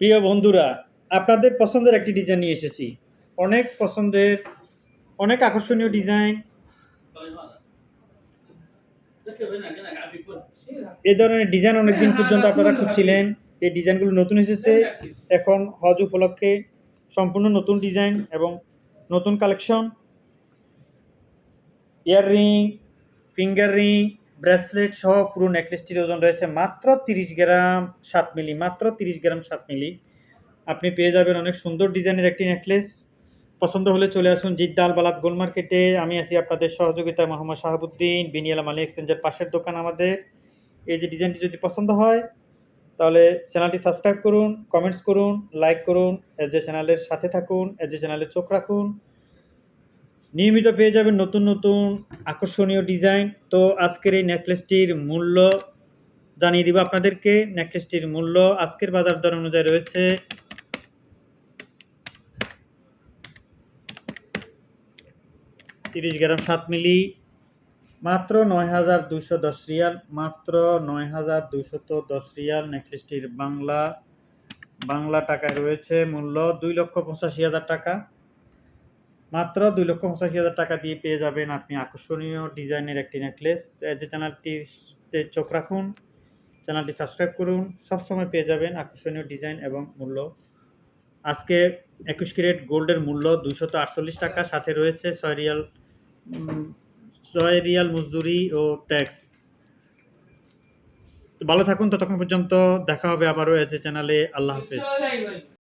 প্রিয় বন্ধুরা আপনাদের পছন্দের একটি ডিজাইন নিয়ে এসেছি। অনেক পছন্দের অনেক আকর্ষণীয় ডিজাইন এ ধরনের ডিজাইন অনেকদিন পর্যন্ত আপনারা খুঁজছিলেন। এই ডিজাইনগুলো নতুন এসেছে। এখন হজ উপলক্ষে সম্পূর্ণ নতুন ডিজাইন এবং নতুন collection earring finger ring bracelet সহ পুরো নেকলেসটির ওজন রয়েছে মাত্র তিরিশ গ্রাম সাত মিলি, মাত্র তিরিশ গ্রাম সাত মিলি। আপনি পেয়ে যাবেন অনেক সুন্দর ডিজাইনের একটি নেকলেস পছন্দ হলে চলে আসুন জিদ্দাল বালাদ গোল মার্কেটে। আমি আছি আপনাদের সহযোগিতা মোহাম্মদ শাহাবুদ্দিন বিনিয়ালা মালি এক্সচেঞ্জের পাশের দোকান আমাদের। এই যে ডিজাইনটি যদি পছন্দ হয়, তাহলে চ্যানেলটি সাবস্ক্রাইব করুন, কমেন্টস করুন, লাইক করুন এজ এ চ্যানেলের সাথে থাকুন এজ এ চোখ রাখুন। নিয়মিত পেয়ে যাবেন নতুন নতুন আকর্ষণীয় ডিজাইন। তো আজকের এই নেকলেসটির মূল্য জানিয়ে দিব আপনাদেরকে। নেকলেসটির মূল্য আজকের বাজার দর অনুযায়ী রয়েছে তিরিশ গ্রাম সাত মিলি, মাত্র নয় হাজার দুশো দশ রিয়াল, মাত্র নয় হাজার দুশত দশ রিয়াল। নেকলেসটির বাংলা বাংলা টাকায় রয়েছে মূল্য দুই লক্ষ পঁচাশি হাজার টাকা। মাত্র দুই লক্ষ পঁচাশি হাজার টাকা দিয়ে পেয়ে যাবেন আপনি আকর্ষণীয় ডিজাইনের একটি নেকলেস। যে চ্যানেলটিতে চোখ রাখুন, চ্যানেলটি সাবস্ক্রাইব করুন সবসময় পেয়ে যাবেন আকর্ষণীয় ডিজাইন এবং মূল্য। আজকে একুশ ক্যারেট গোল্ডের মূল্য দুশত আটচল্লিশ টাকা, সাথে রয়েছে ছয় রিয়াল ছয় রিয়াল মজদুরি ও ট্যাক্স। ভালো থাকুন, ততক্ষণ পর্যন্ত দেখা হবে আবারও এজ এ চ্যানেলে। আল্লাহ হাফিজ।